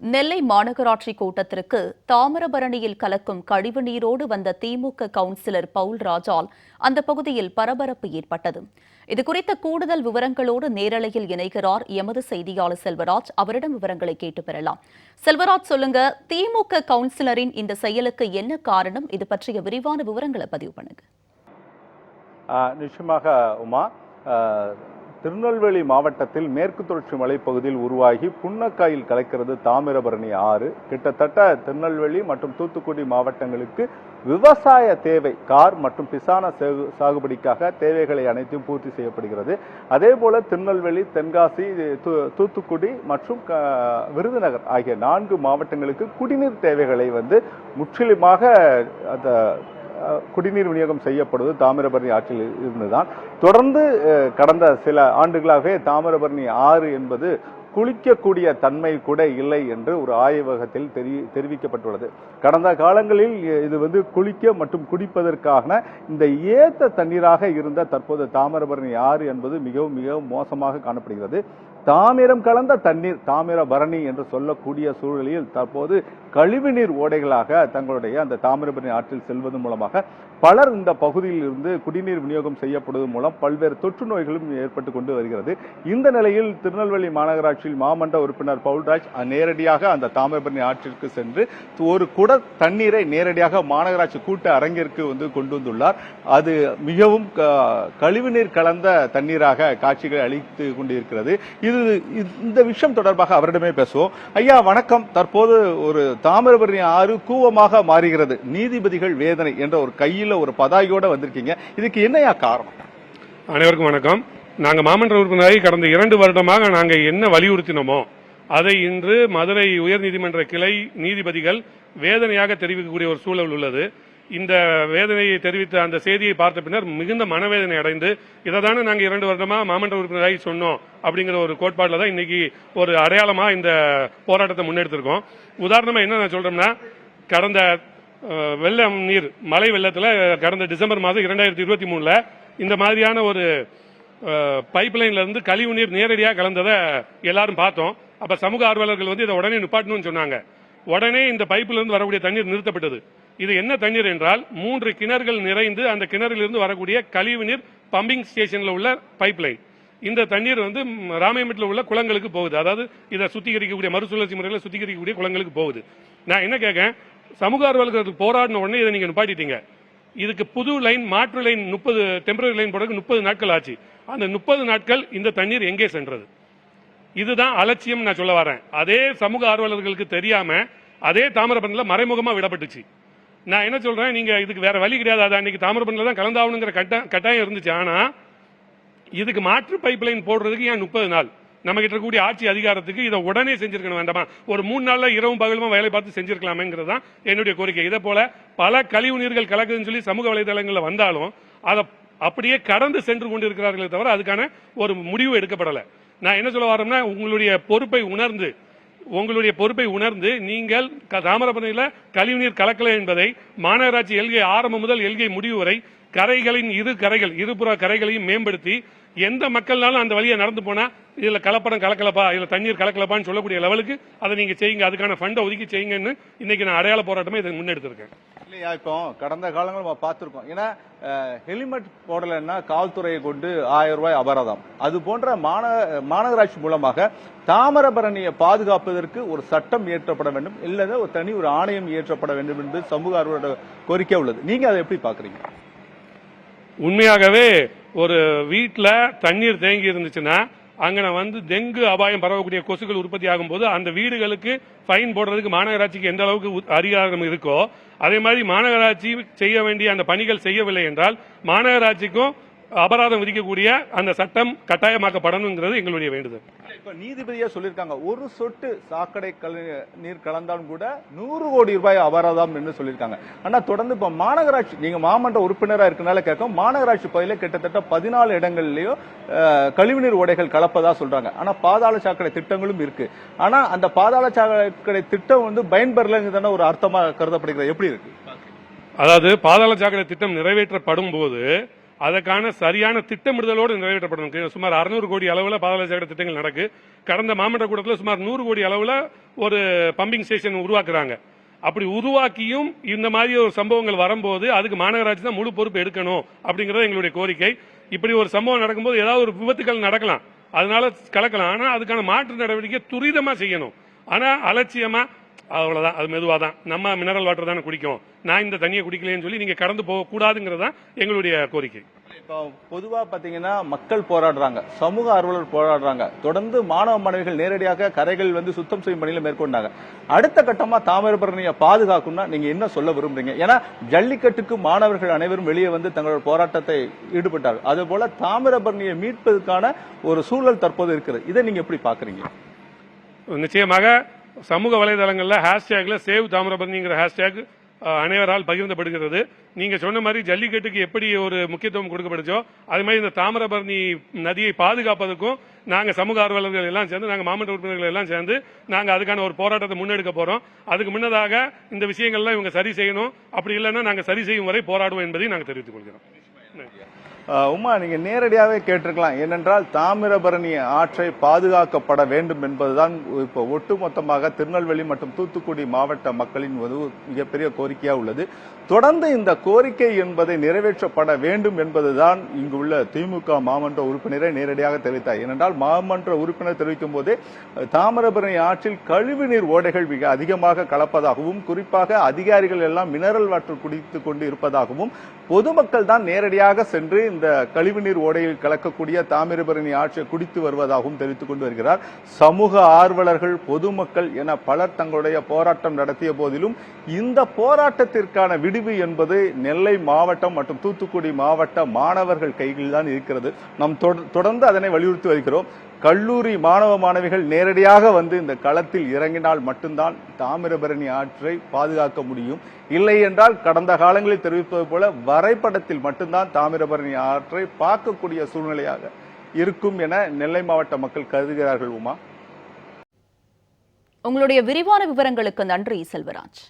நெல்லை மாநகராட்சி கூட்டத்திற்கு தாமிரபரணியில் கலக்கும் கழிவு நீரோடு வந்த திமுக கவுன்சிலர் பவுல் ராஜால் அந்த பகுதியில் பரபரப்பு ஏற்பட்டது. இதுகுறித்த கூடுதல் விவரங்களோடு நேரலையில் இணைகிறார் எமது செய்தியாளர் செல்வராஜ். அவரிடம் விவரங்களை கேட்டு பெறலாம். செல்வராஜ் சொல்லுங்க திமுக கவுன்சிலரின் இந்த செயலுக்கு என்ன காரணம்? இது பற்றிய விரிவான விவரங்களை பதிவு பண்ணுங்க. நிச்சயமாக உமா திருநெல்வேலி மாவட்டத்தில் மேற்கு தொடர்ச்சி மலைப்பகுதியில் உருவாகி புன்னக்காயில் கலக்கிறது தாமிரபரணி ஆறு. கிட்டத்தட்ட திருநெல்வேலி மற்றும் தூத்துக்குடி மாவட்டங்களுக்கு விவசாய தேவை கார் மற்றும் பிசான சாகுபடிக்காக தேவைகளை அனைத்தையும் பூர்த்தி செய்யப்படுகிறது. அதே போல திருநெல்வேலி தென்காசி தூ- தூத்துக்குடி மற்றும் விருதுநகர் ஆகிய நான்கு மாவட்டங்களுக்கு குடிநீர் தேவைகளை வந்து முற்றிலுமாக அந்த குடிநீர் விநியோகம் செய்யப்படுவது தாமிரபரணி ஆற்றில் இருந்துதான். தொடர்ந்து கடந்த சில ஆண்டுகளாகவே தாமிரபரணி ஆறு என்பது குளிக்கக்கூடிய தன்மை கூட இல்லை என்று ஒரு ஆய்வகத்தில் தெரி தெரிவிக்கப்பட்டுள்ளது. கடந்த காலங்களில் இது வந்து குளிக்க மற்றும் குடிப்பதற்கான இந்த ஏத்த தண்ணீராக இருந்த தற்போது தாமிரபரணி ஆறு என்பது மிகவும் மிகவும் மோசமாக காணப்படுகிறது. தாமிரம் கலந்த தண்ணீர் தாமிரபரணி என்று சொல்லக்கூடிய சூழலில் தற்போது கழிவுநீர் ஓடைகளாக தங்களுடைய அந்த தாமிரபரணி ஆற்றில் செல்வது மூலமாக பலர் இந்த பகுதியில் இருந்து குடிநீர் விநியோகம் செய்யப்படுவது மூலம் பல்வேறு தொற்று நோய்களும் ஏற்பட்டு கொண்டு வருகிறது. இந்த நிலையில் திருநெல்வேலி மாநகராட்சியில் மாமன்ற உறுப்பினர் பவுல்ராஜ் நேரடியாக அந்த தாமிரபரணி ஆற்றிற்கு சென்று ஒரு குட தண்ணீரை நேரடியாக மாநகராட்சி கூட்ட அரங்கிற்கு வந்து கொண்டு வந்துள்ளார். அது மிகவும் க- கழிவுநீர் கலந்த தண்ணீராக காட்சிகளை அளித்து கொண்டிருக்கிறது. இது இது- இந்த விஷயம் தொடர்பாக அவரிடமே பேசுவோம். ஐயா வணக்கம். தற்போது ஒரு தாமிரபரணி ஆறு கூவமாக மாறுகிறது. நீதிபதிகள் வேதனை என்ற ஒரு கையில ஒரு பதாகையோட வந்திருக்கீங்க. இதுக்கு என்னையா காரணம்? அனைவருக்கும் வணக்கம். நாங்க மாமன்ற உறுப்பினராகி கடந்த இரண்டு வருடமாக நாங்க என்ன வலியுறுத்தினோமோ அதை இன்று மதுரை உயர்நீதிமன்ற கிளை நீதிபதிகள் வேதனையாக தெரிவிக்கக்கூடிய ஒரு சூழல் உள்ளது. இந்த வேதனையை தெரிவித்த அந்த செய்தியை பார்த்த பின்னர் மிகுந்த மனவேதனை அடைந்து இதை தானே நாங்கள் இரண்டு வருடமா மாமன்ற உறுப்பினராகி சொன்னோம் அப்படிங்கிற ஒரு கோட்பாட்டில் தான் இன்னைக்கு ஒரு அடையாளமாக இந்த போராட்டத்தை முன்னெடுத்திருக்கோம். உதாரணமாக என்ன நான் சொல்றோம்னா கடந்த வெள்ளம் நீர் மழை வெள்ளத்தில் கடந்த டிசம்பர் மாதம் இரண்டாயிரத்தி இருபத்தி மூணில் இந்த மாதிரியான ஒரு பைப் லைன்லேருந்து கழிவு நீர் நேரடியாக கலந்ததை எல்லாரும் பார்த்தோம். அப்போ சமூக ஆர்வலர்கள் வந்து இதை உடனே நிப்பாட்டணும்னு சொன்னாங்க. உடனே இந்த பைப்புல இருந்து வரக்கூடிய தண்ணீர் நிறுத்தப்பட்டது. இது என்ன தண்ணீர் என்றால் மூன்று கிணறுகள் நிறைந்து அந்த கிணறிலிருந்து வரக்கூடிய கழிவு நீர் பம்பிங் ஸ்டேஷன்ல உள்ள பைப் லைன் இந்த தண்ணீர் வந்து ம், ராமேமட்டில் உள்ள குளங்களுக்கு போகுது. அதாவது இதை சுத்திகரிக்கக்கூடிய மறுசுழற்சி முறையில் சுத்திகரிக்கக்கூடிய குளங்களுக்கு போகுது. நான் என்ன கேட்கேன் சமூக ஆர்வலர்களுக்கு போராடின உடனே இதை நீங்க நிப்பாட்டிட்டீங்க. இதுக்கு புது லைன் மாற்று லைன் முப்பது டெம்பரரி லைன் போடுறதுக்கு முப்பது நாட்கள் ஆச்சு. அந்த முப்பது நாட்கள் இந்த தண்ணீர் எங்கே சென்றது? இதுதான் அலட்சியம் நான் சொல்ல வரேன். அதே சமூக ஆர்வலர்களுக்கு தெரியாம அதே தாமிரபரணில மறைமுகமாக விடப்பட்டுச்சு. நான் என்ன சொல்றேன்? நீங்க இதுக்கு வேற வழி கிடையாது. அது அன்னைக்கு தாமிரபரணில தான் கலந்தாகணுங்கிற கட்ட கட்டாயம் இருந்துச்சு. ஆனா இதுக்கு மாற்று பைப் லைன் போடுறதுக்கு ஏன் முப்பது நாள்? நம்ம கிட்ட இருக்கக்கூடிய ஆட்சி அதிகாரத்துக்கு இதை உடனே செஞ்சிருக்கணும் வேண்டாமா? ஒரு மூணு நாள்ல இரவும் பகலுமா வேலை பார்த்து செஞ்சிருக்கலாமேங்கிறது தான் என்னுடைய கோரிக்கை. இதே போல பல கழிவு நீர்கள் கலக்குதுன்னு சொல்லி சமூக வலைதளங்களில் வந்தாலும் அதை அப்படியே கடந்து சென்று கொண்டிருக்கிறார்களே தவிர அதுக்கான ஒரு முடிவு எடுக்கப்படலை. நான் என்ன சொல்ல வரேன்னா உங்களுடைய பொறுப்பை உணர்ந்து உங்களுடைய பொறுப்பை உணர்ந்து நீங்கள் தாமிரபரணியில் கழிவுநீர் கலக்கலை என்பதை மாநகராட்சி எல்கை ஆரம்பம் முதல் எல்கை முடிவு வரை கரைகளின் இரு கரைகள் இருபுற கரைகளையும் மேம்படுத்தி எந்த மக்கள்னாலும் அந்த வழியை நடந்து போனா இதுல கலப்படம் கலக்கலப்பா இதில் தண்ணீர் கலக்கலப்பான்னு சொல்லக்கூடிய லெவலுக்கு அதை நீங்க செய்யுங்க. அதுக்கான ஃபண்டை ஒதுக்கி செய்யுங்கன்னு இன்னைக்கு நான் அடையாள போராட்டமே இதை முன்னெடுத்திருக்கேன். இல்லையா இப்போ கடந்த காலங்கள் நம்ம பார்த்துருக்கோம். ஏன்னா ஹெல்மெட் போடலைன்னா காவல்துறையை கொண்டு ஆயிரம் ரூபாய் அபராதம். அது போன்ற மாந மாநகராட்சி மூலமாக தாமிரபரணியை பாதுகாப்பதற்கு ஒரு சட்டம் இயற்றப்பட வேண்டும். இல்லைன்னா ஒரு தனி ஒரு ஆணையம் இயற்றப்பட வேண்டும் என்று சமூக ஆர்வலோட கோரிக்கை உள்ளது. நீங்க அதை எப்படி பாக்குறீங்க உண்மையாகவே ஒரு வீட்டில் தண்ணீர் தேங்கி இருந்துச்சுன்னா அங்கே வந்து டெங்கு அபாயம் பரவக்கூடிய கொசுக்கள் உற்பத்தி ஆகும்போது அந்த வீடுகளுக்கு ஃபைன் போடுறதுக்கு மாநகராட்சிக்கு எந்த அளவுக்கு உத்- அதிகாரம் இருக்கோ அதே மாதிரி மாநகராட்சி செய்ய வேண்டிய அந்த பணிகள் செய்யவில்லை என்றால் மாநகராட்சிக்கும் அபராதம் விதிக்கக்கூடிய அந்த சட்டம் கட்டாயமாக்கப்படணுங்கிறது எங்களுடைய வேண்டுதல். இப்ப நீதிபதியா சொல்லியிருக்காங்க ஒரு சொட்டு சாக்கடை நீர் கலந்தாலும் கூட நூறு கோடி ரூபாய் அபராதம் என்று சொல்லியிருக்காங்க. ஆனா தொடர்ந்து இப்ப மாநகராட்சி நீங்க மாமன்ற உறுப்பினரா இருக்கனால கேட்கும் மாநகராட்சி பகுதியில கிட்டத்தட்ட பதினாலு இடங்கள்லயும் அஹ், கழிவுநீர் ஓடைகள் கலப்பதா சொல்றாங்க. ஆனா பாதாள சாக்கடை திட்டங்களும் இருக்கு. ஆனா அந்த பாதாள சாக்கடை திட்டம் வந்து பயன்பெறலங்கிறதான ஒரு அர்த்தமா கருதப்படுகிறது. எப்படி இருக்கு? அதாவது பாதாள சாக்கடை திட்டம் நிறைவேற்றப்படும் போது அதற்கான சரியான திட்டமிடுதலோடு நிறைவேற்றப்படணும். சுமார் அறுநூறு கோடி அளவில் பாதாள சாக்கடை திட்டங்கள் நடக்கு. கடந்த மாமன்ற கூட்டத்தில் சுமார் நூறு கோடி அளவில் ஒரு பம்பிங் ஸ்டேஷன் உருவாக்குறாங்க. அப்படி உருவாக்கியும் இந்த மாதிரி ஒரு சம்பவங்கள் வரும்போது அதுக்கு மாநகராட்சி தான் முழு பொறுப்பு எடுக்கணும் அப்படிங்கறது எங்களுடைய கோரிக்கை. இப்படி ஒரு சம்பவம் நடக்கும்போது ஏதாவது ஒரு விபத்துகள் நடக்கலாம். அதனால கலக்கலாம். ஆனா அதுக்கான மாற்று நடவடிக்கை துரிதமா செய்யணும். ஆனா அலட்சியமா அவ்வளவுதான். அது மெதுவா தான் நம்ம மினரல் வாட்டர் தானே குடிக்கும் நான் இந்த தண்ணியை குடிக்கலைன்னு சொல்லி நீங்க கடந்து போக கூடாதுங்கிறது தான் எங்களுடைய கோரிக்கை. இப்போ பொதுவா பாத்தீங்கன்னா மக்கள் போராடுறாங்க. சமூக ஆர்வலர் போராடுறாங்க. தொடர்ந்து மாணவ மாணவிகள் நேரடியாக கரைகள் வந்து சுத்தம் செய்யும் பணியில மேற்கொண்டாங்க. அடுத்த கட்டமா தாமிரபரணியை பாதுகாக்கணும்னா நீங்க என்ன சொல்ல விரும்புறீங்க? ஏன்னா ஜல்லிக்கட்டுக்கு மாணவர்கள் அனைவரும் வெளியே வந்து தங்களோட போராட்டத்தை ஈடுபட்டார்கள். அதே போல தாமிரபரணியை மீட்பதற்கான ஒரு சூழல் தற்போது இருக்குது இதை நீங்க எப்படி பாக்குறீங்க நிச்சயமாக சமூக வலைதளங்களில் ஹேஷ்டேக்ல சேவ் தாமிரபரணிங்கிற ஹேஷ்டேக் அனைவரால் பகிர்ந்தப்படுகிறது நீங்க சொன்ன மாதிரி ஜல்லிக்கட்டுக்கு எப்படி ஒரு முக்கியத்துவம் கொடுக்கப்படுச்சோ அது மாதிரி இந்த தாமிரபரணி நதியை பாதுகாப்பதற்கும் நாங்க சமூக ஆர்வலர்கள் எல்லாம் சேர்ந்து நாங்க மாமன்ற உறுப்பினர்கள் எல்லாம் சேர்ந்து நாங்க அதுக்கான ஒரு போராட்டத்தை முன்னெடுக்க போறோம். அதுக்கு முன்னதாக இந்த விஷயங்கள்லாம் இவங்க சரி செய்யணும். அப்படி இல்லைன்னா நாங்க சரி செய்யும் வரை போராடுவோம் என்பதை நாங்கள் தெரிவித்துக் கொள்கிறோம். உமா நீங்க நேரடியாகவே கேட்டிருக்கலாம். ஏனென்றால் தாமிரபரணி ஆற்றை பாதுகாக்கப்பட வேண்டும் என்பதுதான் இப்போ ஒட்டுமொத்தமாக திருநெல்வேலி மற்றும் தூத்துக்குடி மாவட்ட மக்களின் ஒரு மிகப்பெரிய கோரிக்கையா உள்ளது. தொடர்ந்து இந்த கோரிக்கை என்பதை நிறைவேற்றப்பட வேண்டும் என்பதுதான் இங்கு உள்ள திமுக மாமன்ற உறுப்பினரை நேரடியாக தெரிவித்தார். ஏனென்றால் மாமன்ற உறுப்பினர் தெரிவிக்கும் போதே தாமிரபரணி ஆற்றில் கழிவுநீர் ஓடைகள் மிக அதிகமாக கலப்பதாகவும் குறிப்பாக அதிகாரிகள் எல்லாம் மினரல் வாட்டர் குடித்துக் கொண்டு இருப்பதாகவும் பொதுமக்கள் தான் நேரடியாக சென்று இந்த கழிவுநீர் ஓடையில் கலக்கக்கூடிய தாமிரபரணி ஆற்றை குடித்து வருவதாகவும் தெரிவித்துக் கொண்டு வருகிறார். சமூக ஆர்வலர்கள் பொதுமக்கள் என பலர் தங்களுடைய போராட்டம் நடத்திய போதிலும் இந்த போராட்டத்திற்கான விடுவி என்பது நெல்லை மாவட்டம் மற்றும் தூத்துக்குடி மாவட்ட மாணவர்கள் கையில் தான் இருக்கிறது. நாம் தொடர்ந்து அதனை வலியுறுத்தி வருகிறோம். கல்லூரி மாணவ மாணவிகள் நேரடியாக வந்து இந்த களத்தில் இறங்கினால் மட்டும்தான் தாமிரபரணி ஆற்றை பாதுகாக்க முடியும். இல்லை என்றால் கடந்த காலங்களில் தெரிவிப்பது போல வரைபடத்தில் மட்டும்தான் தாமிரபரணி ஆற்றை பார்க்கக்கூடிய சூழ்நிலையாக இருக்கும் என நெல்லை மாவட்ட மக்கள் கருதுகிறார்கள் உமா. உங்களுடைய விரிவான விவரங்களுக்கு நன்றி செல்வராஜ்.